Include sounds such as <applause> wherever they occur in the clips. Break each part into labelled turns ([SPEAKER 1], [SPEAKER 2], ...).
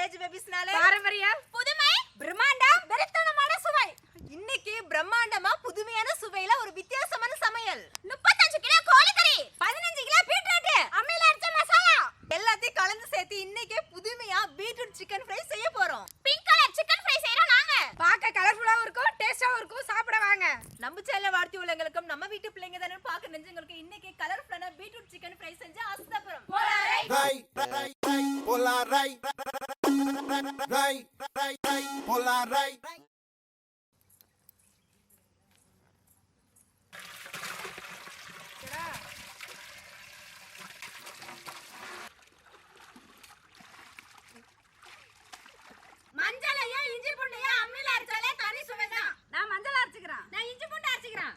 [SPEAKER 1] Village பேபிஸ்னால
[SPEAKER 2] பாரம்பரியம்
[SPEAKER 1] புதுமை? பிரம்மாண்டம்? வெறித்தனமான சுவை. இன்னைக்கு பிரம்மாண்டமா புதுமையான சுவையில ஒரு வித்தியாசமான சமையல். முப்பத்தஞ்சு கிலோ கோழிக்கறி பதினஞ்சு கிலோ பீட்ரூட் அம்மியில அரைச்ச மசாலா. எல்லாத்தையும் கலந்து சேர்த்து இன்னைக்கு புதுமையா பீட்ரூட் சிக்கன் ஃப்ரை செய்ய போறோம். பிங்க் கலர் சிக்கன் ஃப்ரை செய்யறோம் நாங்க.
[SPEAKER 2] பார்க்க கலர்ஃபுல்லாவும் இருக்கும் டேஸ்டாவும் இருக்கும் சாப்பிட வாங்க.
[SPEAKER 1] நம்ம சேனல வாழ்த்தி உள்ளவங்களுக்கும் நம்ம வீட்டு பிள்ளைங்க தானே பார்க்க நெஞ்சங்களுக்கு இன்னைக்கு கலர்ஃபுல்லான பீட்ரூட் சிக்கன் ஃப்ரை செஞ்சு
[SPEAKER 3] ray, ray, hola, ray, ray, ray, hola, ray.
[SPEAKER 1] இஞ்சி பொண்ணையா அம்மில அரைச்சாலே தனி சுவை தான்
[SPEAKER 2] நான் மஞ்சள் அரைச்சிக்கிறேன்
[SPEAKER 1] நான் இஞ்சி பூண்டு அரைச்சிக்கிறேன்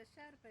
[SPEAKER 2] ஃப்ரெஷ்ஷாக இருப்பா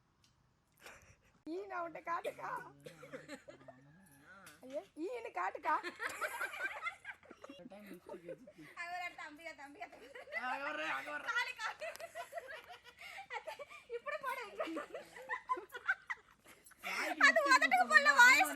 [SPEAKER 2] நான் உன்ட்ட காட்டுக்கா. ஐயா ஈன்னு காட்டுக்கா.
[SPEAKER 1] தம்பியா தம்பியா. காலு காலு இப்படி போடு அது உதட்டுக்கு போல வாய்ஸ்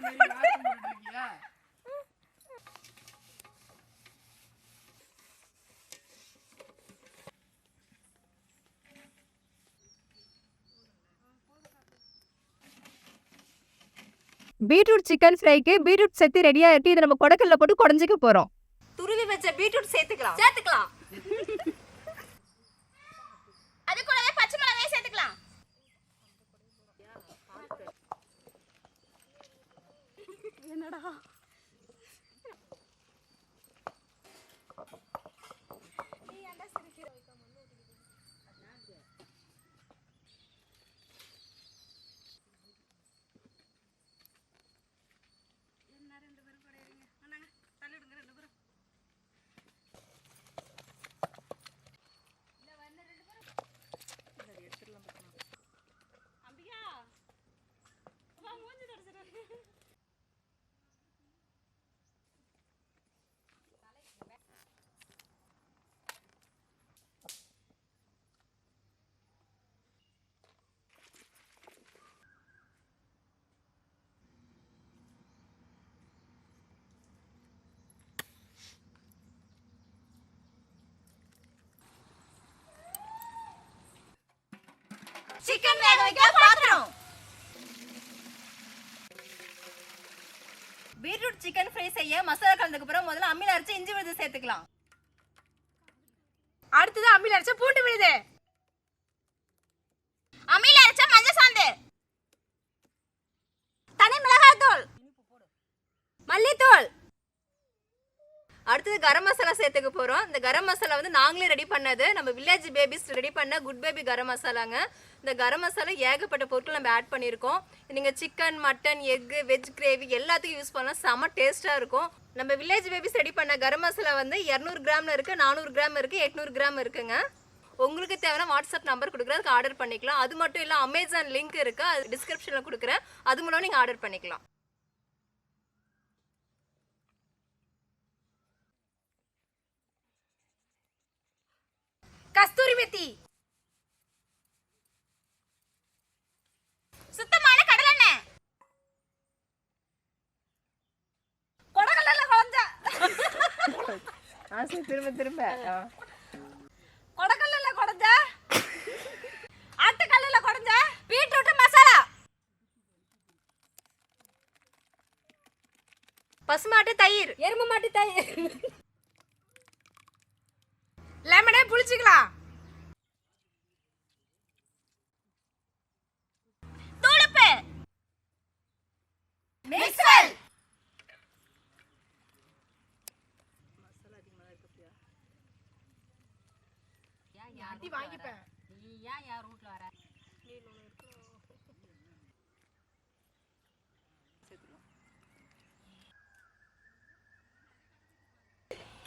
[SPEAKER 4] பீட்ரூட் சிக்கன் ஃப்ரைக்கு பீட்ரூட் சேர்த்து ரெடியாக இருக்கு இதை நம்ம குடக்கல்ல போட்டு குடஞ்சிக்க போகிறோம்
[SPEAKER 1] துருவி வச்ச பீட்ரூட் சேர்த்துக்கலாம்.
[SPEAKER 2] சேர்த்துக்கலாம்.
[SPEAKER 1] அது கூடவே பச்சை மிளகாய் சேர்த்துக்கலாம்.
[SPEAKER 2] என்னடா?
[SPEAKER 1] சிக்கன் வேக வைக்க பாத்திரம். பீட்ரூட் சிக்கன் ஃப்ரை செய்ய மசாலா கலந்ததுக்கு அப்புறம் முதல்ல அம்மியில் அரைச்சு இஞ்சி விழுது சேர்த்துக்கலாம்.
[SPEAKER 2] அடுத்தது அம்மியில் அரைச்ச பூண்டு விழுது.
[SPEAKER 1] அடுத்தது கரம் மசாலா சேர்த்துக்க போகிறோம் இந்த கரம் மசாலா வந்து நாங்களே ரெடி பண்ணது. நம்ம வில்லேஜ் பேபிஸ் ரெடி பண்ண குட் பேபி கரம் மசாலாங்க. இந்த கரம் மசாலா ஏகப்பட்ட பொருட்கள் நம்ம ஆட் பண்ணியிருக்கோம். நீங்கள் chicken mutton egg veg gravy எல்லாத்துக்கும் யூஸ் பண்ணலாம். செம டேஸ்ட்டாக இருக்கும். நம்ம வில்லேஜ் பேபிஸ் ரெடி பண்ண கரம் மசாலா வந்து இரநூறு கிராமில் இருக்குது நானூறு கிராம் இருக்குது எட்நூறு கிராம் இருக்குங்க. உங்களுக்கு தேவையான வாட்ஸ்அப் நம்பர் கொடுக்குறேன். அதுக்கு ஆர்டர் பண்ணிக்கலாம். அது மட்டும் இல்லை அமேசான் லிங்க் இருக்குது அது டிஸ்கிரிப்ஷனில் கொடுக்குறேன். அது மூலம் நீங்கள் ஆர்டர் பண்ணிக்கலாம்.
[SPEAKER 2] கஸ்தூரி மெத்தி.
[SPEAKER 1] சுத்தமான கடலெண்ணெய்
[SPEAKER 2] கொடகல்ல குழஞ்ச.
[SPEAKER 4] திரும்ப திரும்ப.
[SPEAKER 2] கொடகல்ல குடஞ்ச ஆட்டுக்கல்ல குடஞ்ச
[SPEAKER 1] பீட்ரூட் மசாலா. பசுமாட்டு தயிர்.
[SPEAKER 2] எருமை மாட்டு தயிர். லெமனே புளிச்சுக்கலாம்
[SPEAKER 1] தூளுப்பு மிக்சல்
[SPEAKER 2] அடி வாங்கிப்பேன்.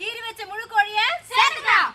[SPEAKER 1] கீறி வச்ச முழு கோழிய சேர்த்துக்கலாம்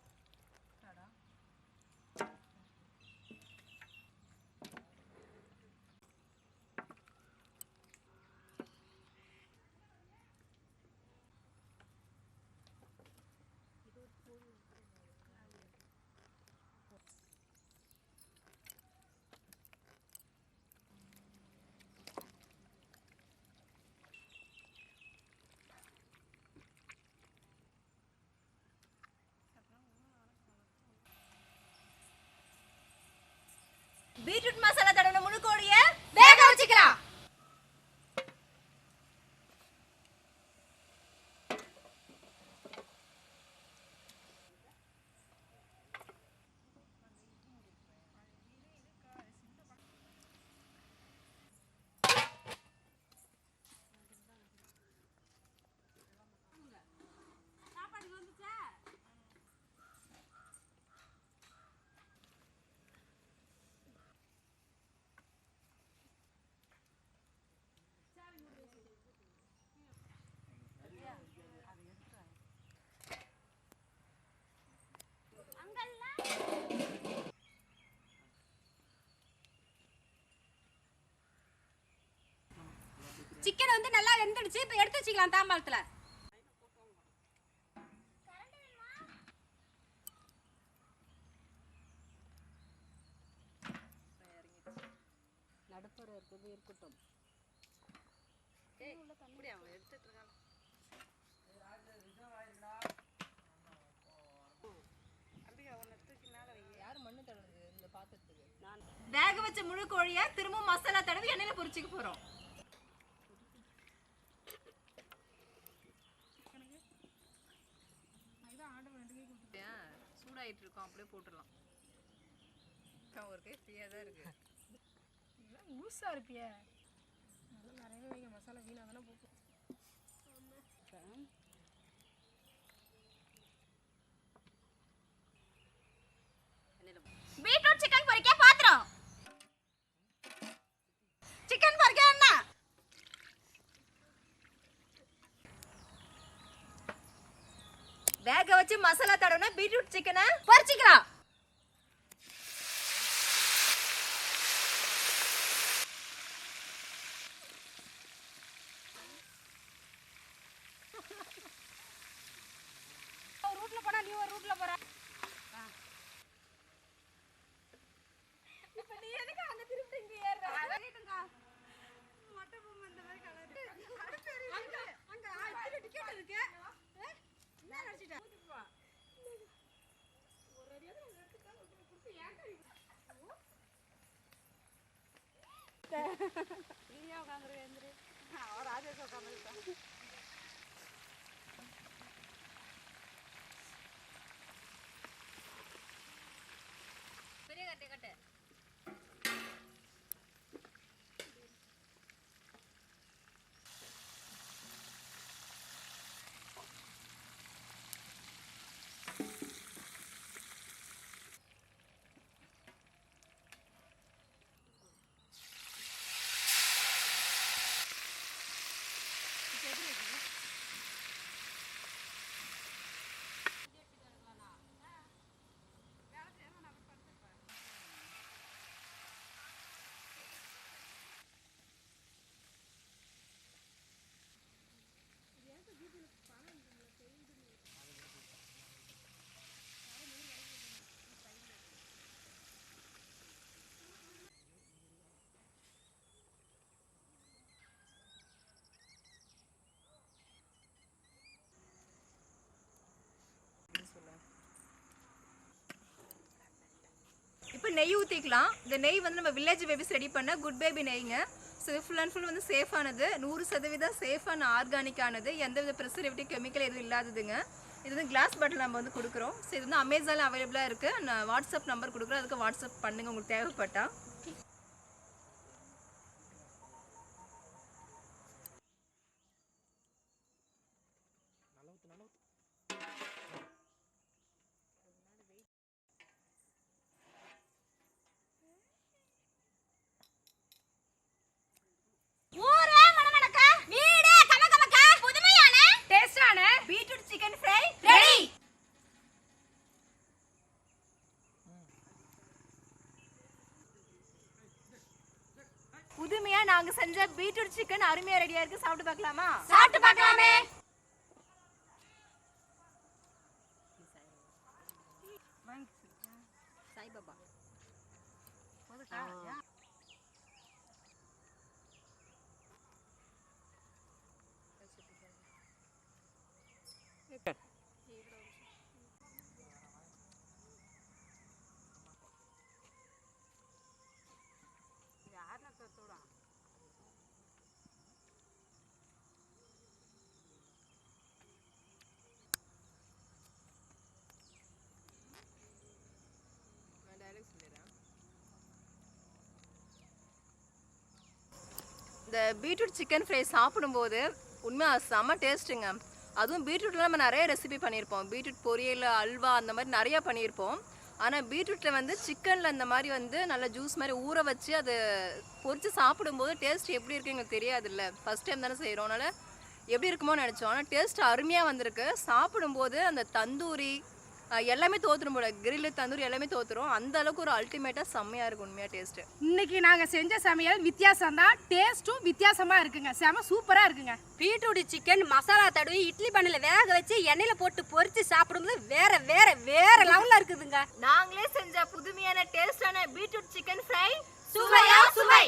[SPEAKER 1] பீட்ரூட் மசாலா தடவின முழு கோழிய வேக வச்சுக்கலாம்
[SPEAKER 2] சிக்கன் வந்து நல்லா வெந்துடுச்சு. இப்போ எடுத்து வச்சுக்கலாம் தாம்பாளத்துல.
[SPEAKER 1] வேக வச்ச முழு கோழிய திரும்ப மசாலா தடவி எண்ணெயில பொரிச்சுக்க போறோம். ஆகிட்டு இருக்கோம் அப்படியே போட்டுடலாம். ஒரு கை ஃப்ரீயாக தான் இருக்கு <laughs>
[SPEAKER 2] முழுசாக இருப்பியே நிறையவே வைங்க மசாலா வீணாக தானே போகும்
[SPEAKER 1] பீட்ரூட் சிக்கன் பொரிக்க பாத்திரம் சிக்கன் பொரிக்க எண்ணெய் வேக வச்சு மசாலா தடவுனா பீட்ரூட் சிக்கனை பொரிச்சிக்கலாம்
[SPEAKER 2] ஒரு
[SPEAKER 1] பெரிய கட்டு கட்டு இப்போ நெய் ஊற்றிக்கலாம் இந்த நெய் வந்து நம்ம வில்லேஜ் பேபிஸ் ரெடி பண்ண குட் பேபி நெய்ங்க. ஸோ ஃபுல் அண்ட் ஃபுல் வந்து சேஃபானது நூறு சதவீதம் சேஃபான ஆர்கானிக்கானது எந்தவித ப்ரெசர்வேட்டிவ் கெமிக்கல் எதுவும் இல்லாததுங்க. இது வந்து கிளாஸ் பாட்டில் நம்ம வந்து கொடுக்குறோம். ஸோ இது வந்து அமேசானில் அவைலபிளாக இருக்குது நான் வாட்ஸ்அப் நம்பர் கொடுக்குறோம் அதுக்கு வாட்ஸ்அப் பண்ணுங்கள் உங்களுக்கு தேவைப்பட்டா ஊரே மணமணக்க வீடே கமகமக்க புதுமையான டேஸ்டான பீட்ரூட் சிக்கன் ஃப்ரை ரெடி புதுமையா நாங்க செஞ்ச பீட்ரூட் சிக்கன் அருமையா ரெடியா இருக்கு. சாப்பிட்டு பார்க்கலாமா? சாப்பிட்டு பார்க்கலாமே. இந்த பீட்ரூட் சிக்கன் ஃப்ரை சாப்பிடும்போது உண்மையாக செம்ம டேஸ்ட்டுங்க. அதுவும் பீட்ரூட்டில் நம்ம நிறைய ரெசிபி பண்ணியிருப்போம். பீட்ரூட் பொரியல் அல்வா அந்த மாதிரி நிறையா பண்ணியிருப்போம். ஆனால் பீட்ரூட்டில் வந்து சிக்கனில் அந்த மாதிரி வந்து நல்ல ஜூஸ் மாதிரி ஊற வச்சு அதை பொரித்து சாப்பிடும்போது டேஸ்ட் எப்படி இருக்கு எங்களுக்கு தெரியாதுல்ல. ஃபஸ்ட் டைம் தானே செய்கிறோம் அதனால் எப்படி இருக்குமோ நினச்சோம். ஆனால் டேஸ்ட் அருமையாக வந்திருக்கு. சாப்பிடும்போது அந்த தந்தூரி எல்லாமே தோத்துரும் போல. கிரில் தந்தூர் எல்லாமே தோத்துரும். அந்த அளவுக்கு ஒரு அல்டிமேட்டாக செம்மையாக இருக்கும் உண்மையாக டேஸ்ட்டு
[SPEAKER 5] இன்னைக்கு நாங்கள் செஞ்ச சமையல் வித்தியாசம் தான் டேஸ்ட்டும் வித்தியாசமாக இருக்குங்க. செம சூப்பராக இருக்குங்க.
[SPEAKER 2] பீட்ரூட் சிக்கன் மசாலா தடவி இட்லி பண்ணில் வேக வச்சு எண்ணெயில் போட்டு பொரித்து சாப்பிடும்போது வேற வேற வேற லெவலில் இருக்குதுங்க.
[SPEAKER 1] நாங்களே செஞ்ச புதுமையான டேஸ்டான பீட்ரூட் சிக்கன் ஃப்ரை சுவையா சுவை.